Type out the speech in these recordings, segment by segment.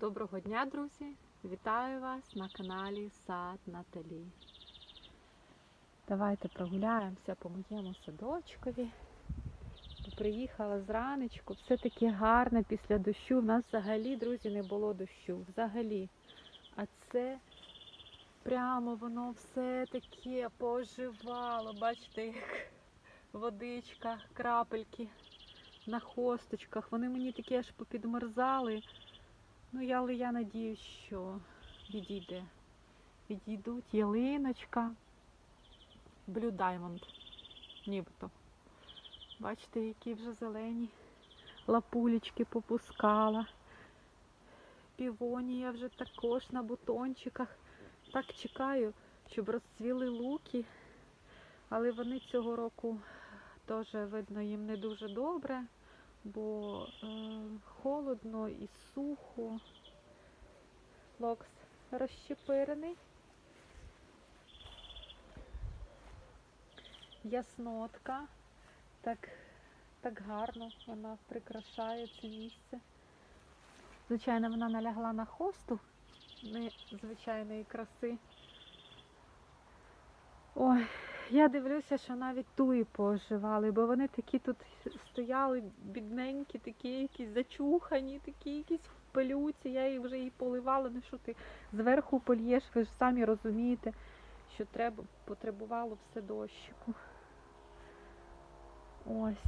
Доброго дня, друзі! Вітаю вас на каналі Сад Наталі. Давайте прогуляємося по моєму садочкові. Приїхала зранечку, все таки гарне після дощу. У нас взагалі, друзі, не було дощу. Взагалі. А це прямо воно все таке поживало. Бачите, як водичка, крапельки на хосточках. Вони мені такі аж попідмерзали. Ну, я, але я надіюсь, що відійде. Відійдуть ялиночка, Blue Diamond, нібито. Бачите, які вже зелені лапулечки попускала. Півонія вже також на бутончиках. Так чекаю, щоб розцвіли луки. Але вони цього року теж, видно, їм не дуже добре бо е, холодно і сухо. Локс розщепирений. Яснотка. Так, так гарно вона прикрашає це місце. Звичайно, вона налягла на хосту незвичайної краси. Ой, я дивлюся, що навіть туї поживали, бо вони такі тут стояли бідненькі, такі якісь зачухані, такі якісь в пилюці. Я їх вже і поливала. Ну що ти зверху польєш, ви ж самі розумієте, що треба потребувало все дощику. Ось.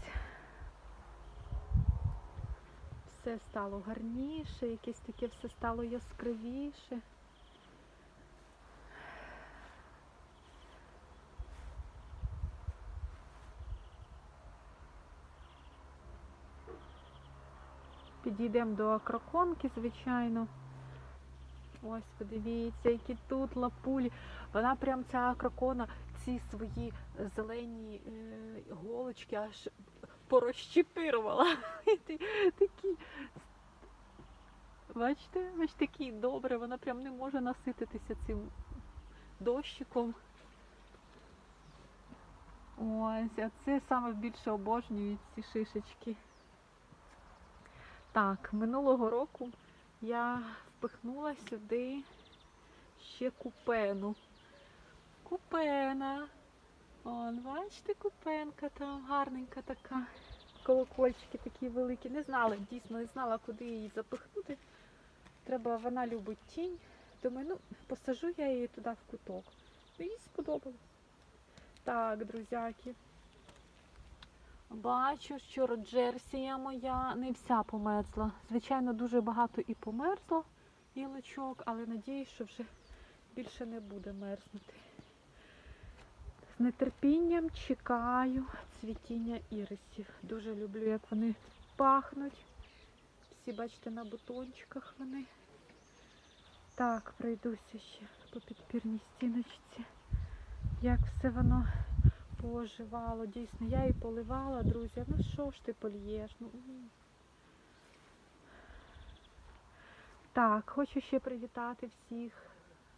Все стало гарніше, якесь таке все стало яскравіше. Підійдемо до акроконки, звичайно. Ось, подивіться, які тут лапулі. Вона прям ця акрокона, ці свої зелені е, голочки аж порозчепирувала. Такі. Бачите, ось такі добре, вона прям не може насититися цим дощиком. Ось, а це саме більше обожнюють ці шишечки. Так, минулого року я впихнула сюди ще купену. Купена. Он, бачите, купенка там гарненька така. Колокольчики такі великі. Не знала, дійсно не знала, куди її запихнути. Треба, вона любить тінь. Думаю, ну, посажу я її туди в куток. Ну, їй сподобалось. Так, друзяки. Бачу, що роджерсія моя не вся померзла. Звичайно, дуже багато і померзло гілочок, але надіюсь, що вже більше не буде мерзнути. З нетерпінням чекаю цвітіння ірисів. Дуже люблю, як вони пахнуть. Всі, бачите, на бутончиках вони. Так, пройдуся ще по підпірній стіночці. Як все воно поживало. Дійсно, я її поливала, друзі. Ну що ж ти польєш? Ну. Так, хочу ще привітати всіх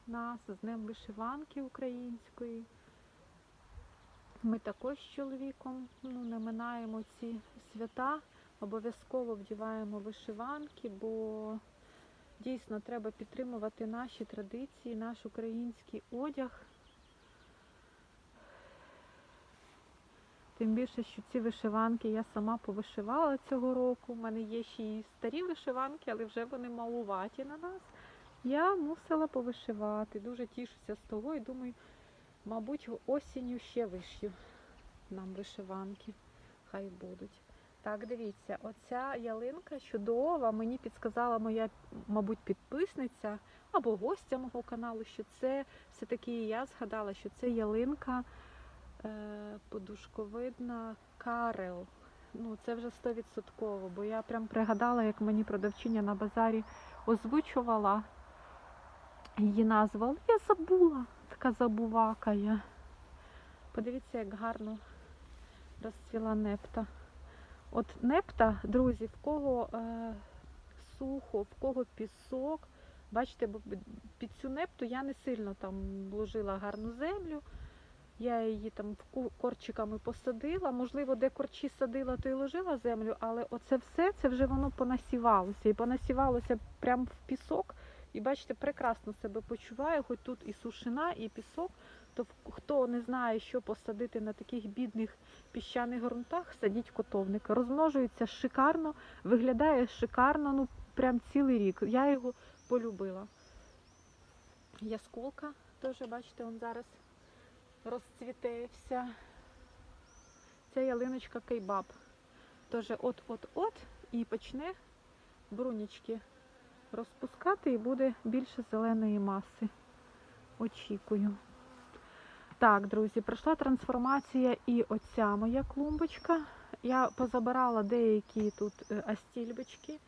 нас з Днем вишиванки української. Ми також з чоловіком ну, не ці свята, обов'язково вдіваємо вишиванки, бо дійсно треба підтримувати наші традиції, наш український одяг. Тим більше, що ці вишиванки я сама повишивала цього року. У мене є ще і старі вишиванки, але вже вони малуваті на нас. Я мусила повишивати. Дуже тішуся з того і думаю, мабуть, осінню ще вишью нам вишиванки. Хай будуть. Так, дивіться, оця ялинка чудова. Мені підсказала моя, мабуть, підписниця або гостя мого каналу, що це все-таки я згадала, що це ялинка подушковидна карел. Ну, це вже 100%, бо я прям пригадала, як мені продавчиня на базарі озвучувала її назву, але я забула, така забувака я. Подивіться, як гарно розцвіла непта. От непта, друзі, в кого е, сухо, в кого пісок. Бачите, бо під цю непту я не сильно там вложила гарну землю. Я її там корчиками посадила. Можливо, де корчі садила, то й ложила землю, але оце все це вже воно понасівалося. І понасівалося прямо в пісок. І бачите, прекрасно себе почуваю, хоч тут і сушина, і пісок. То хто не знає, що посадити на таких бідних піщаних ґрунтах, садіть котовник. Розмножується шикарно, виглядає шикарно, ну прям цілий рік. Я його полюбила. Ясколка теж, бачите, он зараз розцвіте вся. Ця ялиночка кейбаб. Теж от-от-от і почне брунічки розпускати і буде більше зеленої маси. Очікую. Так, друзі, пройшла трансформація і оця моя клумбочка. Я позабирала деякі тут е, астільбочки,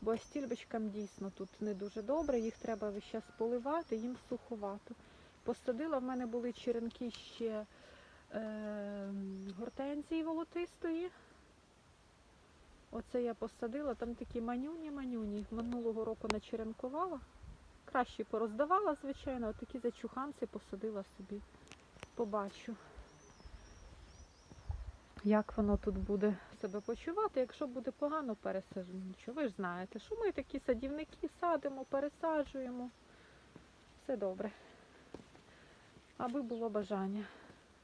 бо астільбочкам дійсно тут не дуже добре, їх треба весь час поливати, їм суховато. Посадила, в мене були черенки ще е, гортензії волотистої. Оце я посадила, там такі манюні-манюні. Минулого року начеренкувала. Краще пороздавала, звичайно, а такі зачуханці посадила собі. Побачу, як воно тут буде себе почувати. Якщо буде погано, пересаджу. Нічого, ви ж знаєте, що ми такі садівники садимо, пересаджуємо. Все добре. Аби було бажання.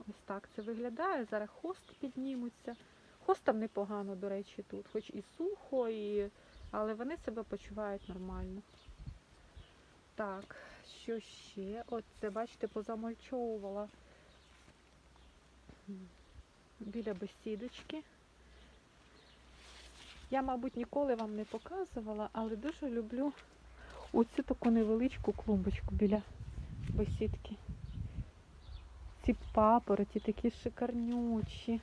Ось так це виглядає. Зараз хост піднімуться. Хостам непогано, до речі, тут, хоч і сухо, і... але вони себе почувають нормально. Так, що ще? От це, бачите, позамульчовувала м, біля бесідочки. Я, мабуть, ніколи вам не показувала, але дуже люблю оцю таку невеличку клумбочку біля бесідки. Ці папороті такі шикарнючі.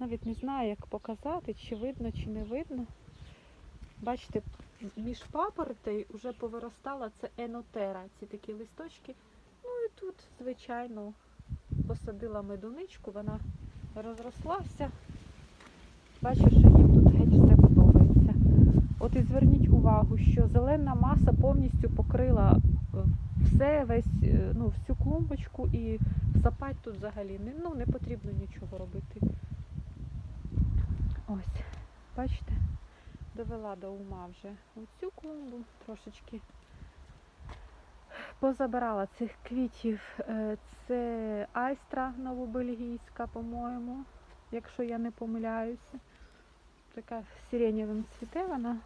Навіть не знаю, як показати, чи видно, чи не видно. Бачите, між папоротей вже повиростала це енотера, ці такі листочки. Ну і тут, звичайно, посадила медуничку, вона розрослася. Бачу, що їм тут геть все подобається. От і зверніть увагу, що зелена маса повністю покрила е, все, весь, е, ну, всю клумбочку і сапать тут взагалі не, ну, не потрібно нічого робити. Ось, бачите, довела до ума вже оцю клумбу трошечки. Позабирала цих квітів. Е, Це айстра новобельгійська, по-моєму, якщо я не помиляюся. Така сиренєвим цвіте вона.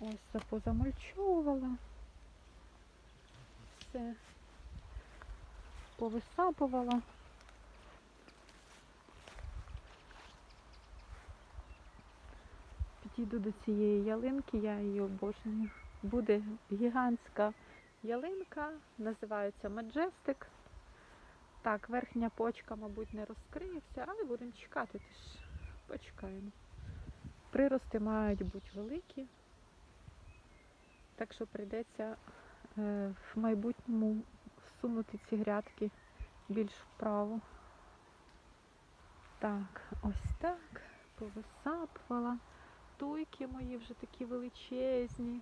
Ось позамульчовувала. Все. Повисапувала. Підійду до цієї ялинки, я її обожнюю. Буде гігантська ялинка, називається Majestic. Так, верхня почка, мабуть, не розкриється, але будемо чекати, тож почекаємо. Прирости мають бути великі, так що прийдеться в майбутньому всунути ці грядки більш вправо. Так, ось так, повисапувала. Туйки мої вже такі величезні.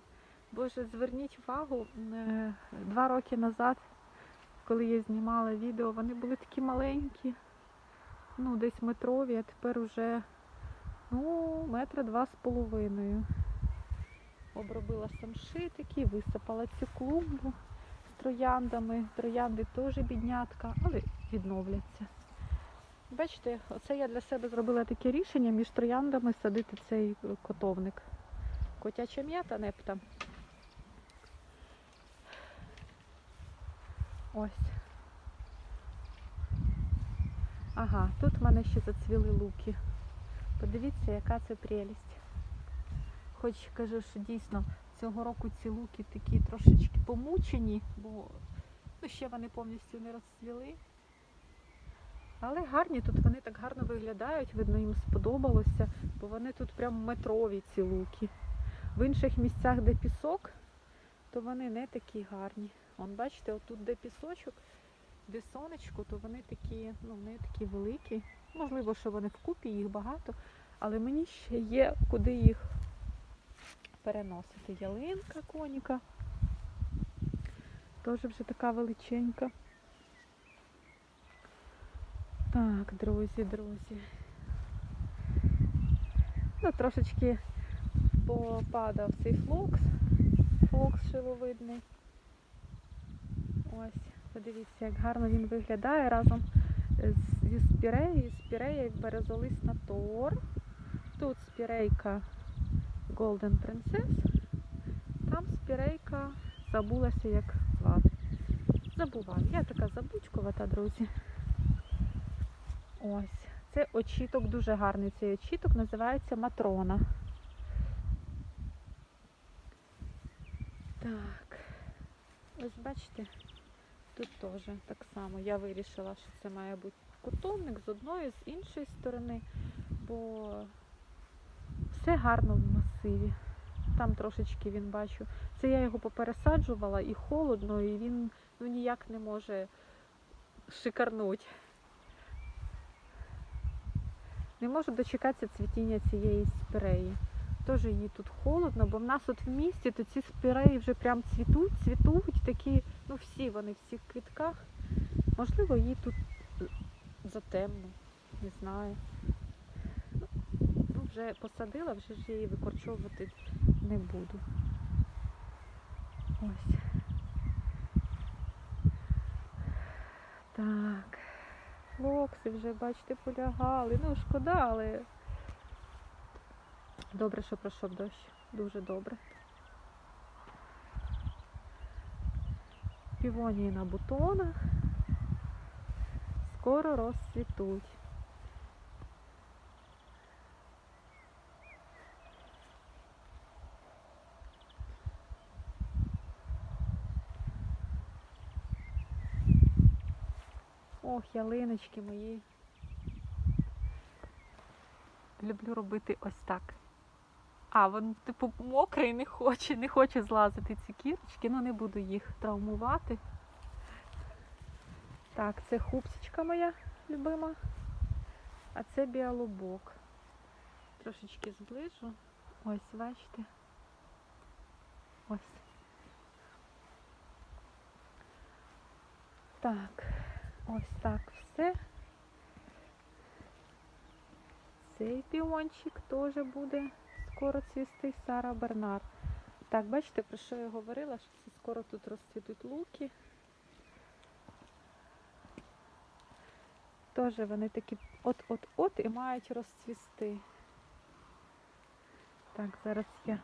Боже, зверніть увагу, е, два роки назад, коли я знімала відео, вони були такі маленькі, ну, десь метрові, а тепер уже ну, метра два з половиною. Обробила самши такі, висипала цю клумбу з трояндами. Троянди теж біднятка, але відновляться. Бачите, оце я для себе зробила таке рішення між трояндами садити цей котовник. Котяча м'ята непта. Ось. Ага, тут в мене ще зацвіли луки. Подивіться, яка це прелість. Хоч кажу, що дійсно цього року ці луки такі трошечки помучені, бо ну, ще вони повністю не розцвіли. Але гарні, тут вони так гарно виглядають, видно, їм сподобалося, бо вони тут прям метрові ці луки. В інших місцях, де пісок, то вони не такі гарні. Вон, бачите, отут де пісочок, де сонечко, то вони такі, ну, не такі великі. Можливо, що вони вкупі, їх багато, але мені ще є куди їх переносити. Ялинка коніка. Теж вже така величенька. Так, друзі, друзі. Ну, трошечки попадав цей флокс, флокс шиловидний. Ось, подивіться, як гарно він виглядає разом зі спіреєю. Спірея березолисна тор. Тут спірейка Golden Princess. Там спірейка забулася як звати. Забуваю. Я така забучкувата, друзі. Ось. Це очіток дуже гарний. Цей очіток називається Матрона. Так. Ось бачите, тут теж так само. Я вирішила, що це має бути кутонник з одної, з іншої сторони, бо все гарно в масиві. Там трошечки він бачу. Це я його попересаджувала і холодно, і він ну, ніяк не може шикарнуть. Не можу дочекатися цвітіння цієї спіреї. Теж їй тут холодно, бо в нас от в місті то ці спіреї вже прям цвітуть, цвітуть, такі, ну всі вони в всіх квітках. Можливо, їй тут затемно, не знаю. Вже посадила, вже ж її викорчовувати не буду. Ось. Так. Флокси вже, бачите, полягали. Ну, шкода, але добре, що пройшов дощ. Дуже добре. Півонії на бутонах. Скоро розцвітуть. Ох, ялиночки мої. Люблю робити ось так. А, він, типу, мокрий, не хоче, не хоче злазити ці кірочки, ну не буду їх травмувати. Так, це хупсечка моя любима, а це біалубок. Трошечки зближу. Ось, бачите. Ось. Так, ось так все. Цей піончик теж буде скоро цвісти Сара Бернар. Так, бачите, про що я говорила, що це скоро тут розцвітуть луки. Теж вони такі от-от-от і мають розцвісти. Так, зараз я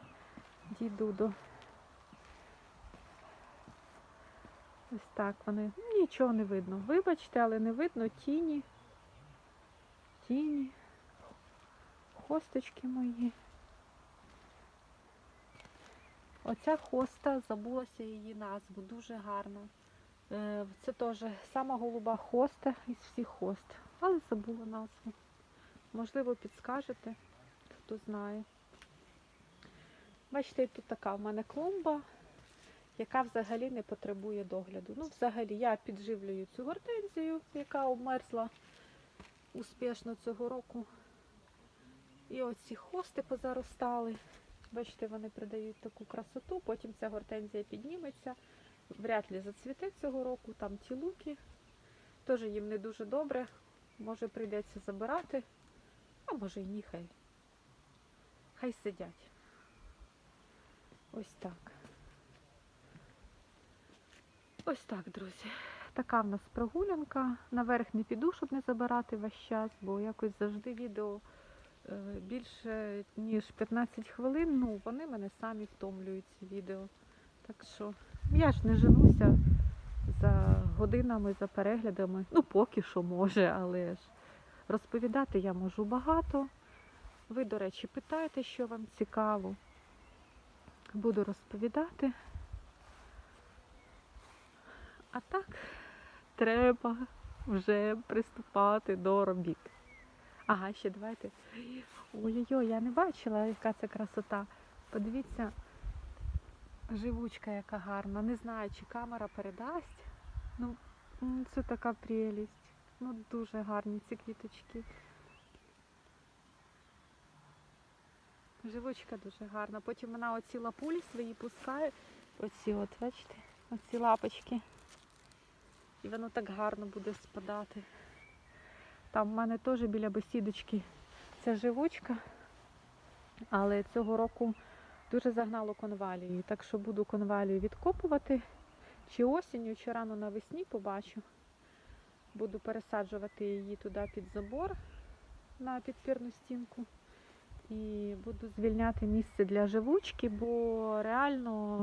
дійду до. Ось так вони. Нічого не видно. Вибачте, але не видно тіні. Тіні. Хосточки мої. Оця хоста, забулася її назву, дуже гарна. Е, Це теж сама голуба хоста із всіх хост. Але забула назву. Можливо, підскажете, хто знає. Бачите, тут така в мене клумба, яка взагалі не потребує догляду. Ну, взагалі, я підживлюю цю гортензію, яка обмерзла успішно цього року. І оці хости позаростали. Бачите, вони придають таку красоту, потім ця гортензія підніметься. Вряд ли зацвіте цього року, там ті луки. Теж їм не дуже добре. Може прийдеться забирати, а може і ні, хай. Хай сидять. Ось так. Ось так, друзі. Така в нас прогулянка. Наверх не піду, щоб не забирати весь час, бо якось завжди відео е, більше ніж 15 хвилин. Ну, вони мене самі втомлюють ці відео. Так що я ж не женуся за годинами, за переглядами. Ну, поки що може, але ж розповідати я можу багато. Ви, до речі, питайте, що вам цікаво. Буду розповідати. А так треба вже приступати до робіт. Ага, ще давайте. Ой-ой-ой, я не бачила, яка це красота. Подивіться, живучка яка гарна. Не знаю, чи камера передасть. Ну, це така прелість. Ну, дуже гарні ці квіточки. Живучка дуже гарна. Потім вона оці лапулі свої пускає. Оці от, бачите, оці лапочки. І воно так гарно буде спадати. Там в мене теж біля бесідочки ця живучка. Але цього року дуже загнало конвалію. Так що буду конвалію відкопувати. Чи осінню, чи рано навесні побачу. Буду пересаджувати її туди під забор на підпірну стінку. І буду звільняти місце для живучки, бо реально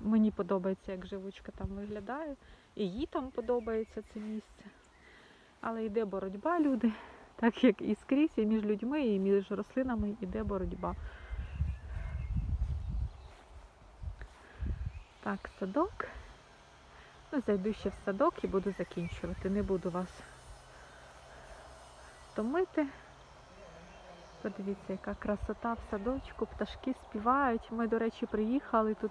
мені подобається, як живучка там виглядає. І їй там подобається це місце. Але йде боротьба, люди, так як і скрізь, і між людьми, і між рослинами йде боротьба. Так, садок. Ну, зайду ще в садок і буду закінчувати. Не буду вас томити. Подивіться, яка красота в садочку, пташки співають. Ми, до речі, приїхали тут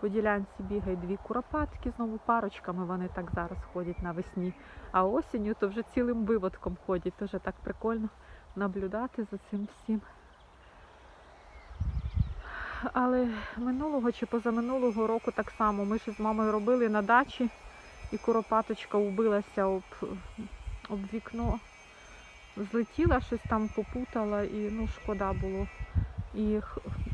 по ділянці бігають дві куропатки, знову парочками вони так зараз ходять навесні. А осінню то вже цілим виводком ходять. Теж так прикольно наблюдати за цим всім. Але минулого чи позаминулого року так само. Ми ж з мамою робили на дачі, і куропаточка вбилася об, об вікно. Злетіла, щось там попутала і ну, шкода було. І,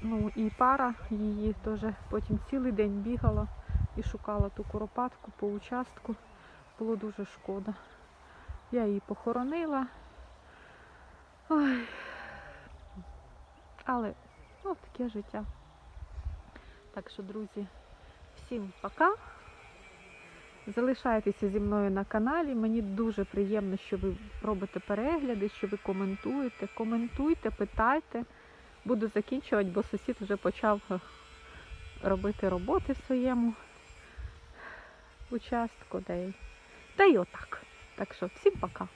ну, і пара її теж потім цілий день бігала і шукала ту куропатку по участку. Було дуже шкода. Я її похоронила. Ой. Але ну, таке життя. Так що, друзі, всім пока. Залишайтеся зі мною на каналі. Мені дуже приємно, що ви робите перегляди, що ви коментуєте. Коментуйте, питайте. Буду закінчувати, бо сусід вже почав е, робити роботи в своєму участку. Та й отак. Так що всім пока.